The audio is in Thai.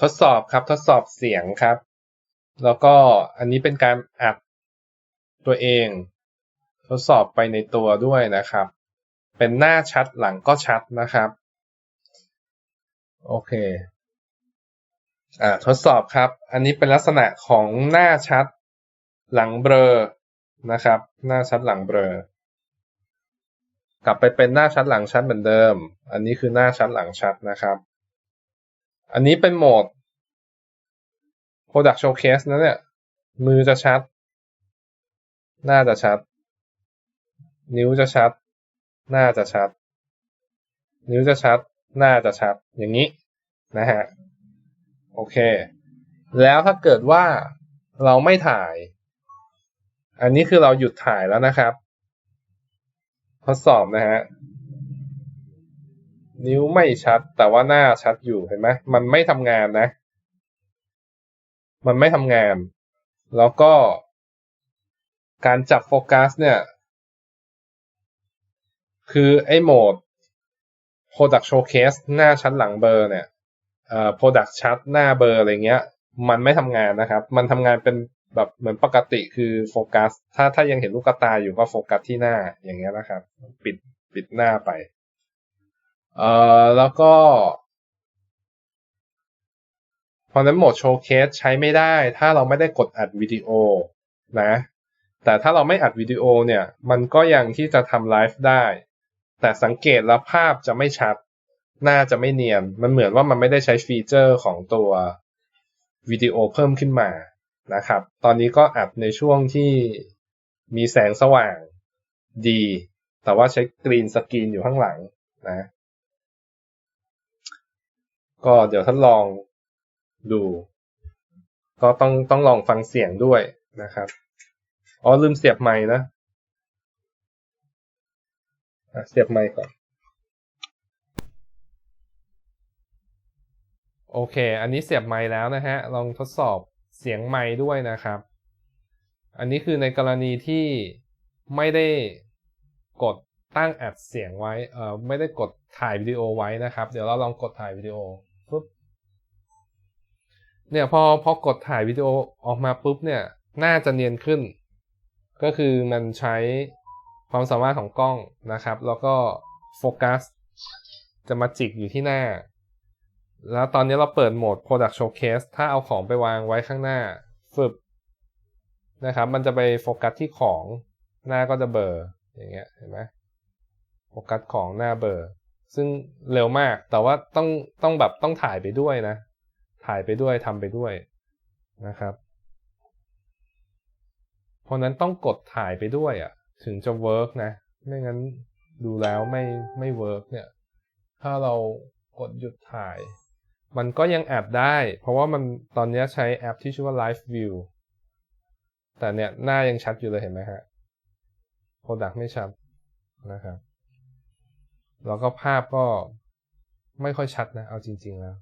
ทดสอบครับทดสอบเสียงครับ แล้วก็อันนี้เป็นการอัดตัวเอง ทดสอบไปในตัวด้วยนะครับ เป็นหน้าชัดหลังก็ชัดนะครับ โอเคอ่าทดสอบครับ อันนี้เป็นลักษณะของหน้าชัดหลังเบลอนะครับ หน้าชัดหลังเบลอกลับไปเป็นหน้าชัดหลังชัดเหมือนเดิม อันนี้คือหน้าชัดหลังชัดนะครับ อันนี้เป็นโหมด Product Showcase นะเนี่ย มือจะชัด หน้าจะชัด นิ้วจะชัด หน้าจะชัด นิ้วจะชัด หน้าจะชัด อย่างนี้นะฮะ โอเค แล้วถ้าเกิดว่าเราไม่ถ่าย อันนี้คือเราหยุดถ่ายแล้วนะครับ ทดสอบนะฮะ นิ้วไม่ชัด แต่ว่าหน้าชัดอยู่เห็นไหมมันไม่ทำงานนะ มันไม่ทำงาน แล้วก็ การจับโฟกัส เนี่ย คือไอ้โหมด Product Showcase หน้าชัดหลังเบอร์เนี่ยเอ่อ Product ชัดหน้าเบอร์อะไรเงี้ย มันไม่ทำงานนะครับ มันทำงานเป็นแบบเหมือนปกติคือโฟกัส ถ้าถ้ายังเห็นลูกตาอยู่ก็โฟกัสที่หน้าอย่างเงี้ยนะครับ ปิดปิดหน้าไป เอ่อแล้วก็เพราะนั้นโหมดโชว์เคสใช้ไม่ได้ ถ้าเราไม่ได้กดอัดวิดีโอนะ แต่ถ้าเราไม่อัดวิดีโอเนี่ย มันก็ยังที่จะทำไลฟ์ได้ แต่สังเกตแล้วภาพจะไม่ชัด หน้าจะไม่เนียน มันเหมือนว่ามันไม่ได้ใช้ฟีเจอร์ของตัววิดีโอเพิ่มขึ้นมานะครับ ตอนนี้ก็อัดในช่วงที่มีแสงสว่างดี แต่ว่าใช้กรีนสกรีนอยู่ข้างหลังนะ ก็เดี๋ยวท่านลองดู ก็ต้องต้องลองฟังเสียงด้วยนะครับ อ๋อลืมเสียบไม้นะะเสียบไมค์ก่อน โอเค อันนี้เสียบไมค์แล้วนะฮะ ลองทดสอบเสียงไมค์ด้วยนะครับ อันนี้คือในกรณีที่ไม่ได้กดตั้งอัดเสียงไว้ เอ่อ ไม่ได้กดถ่ายวิดีโอไว้นะครับ เดี๋ยวเราลองกดถ่ายวิดีโอ เนี่ยพอพอกดถ่ายวิดีโอออกมาปุ๊บเนี่ยน่าจะเนียนขึ้น ก็คือมันใช้ความสามารถของกล้องนะครับ แล้วก็โฟกัสจะมาจิกอยู่ที่หน้า แล้วตอนนี้เราเปิดโหมด Product Showcase ถ้าเอาของไปวางไว้ข้างหน้าฝึบนะครับ มันจะไปโฟกัสที่ของหน้าก็จะเบลออย่างเงี้ยเห็นไหมโฟกัสของหน้าเบลอซึ่งเร็วมากแต่ว่าต้องต้องแบบต้องถ่ายไปด้วยนะ ถ่ายไปด้วยทำไปด้วยนะครับ เพราะนั้นต้องกดถ่ายไปด้วยอะ ถึงจะเวิร์กนะ ไม่งั้นดูแล้วไม่ไม่เวิร์กเนี่ย ถ้าเรากดหยุดถ่าย มันก็ยังแอัดได้ เพราะว่ามันตอนนี้ใช้แอปที่ชื่อว่า Live View แต่เนี่ยหน้ายังชัดอยู่เลยเห็นไหมฮะ Product ไม่ชัดนะครับ แล้วก็ภาพก็ไม่ค่อยชัดนะ เอาจริง ๆ แล้ว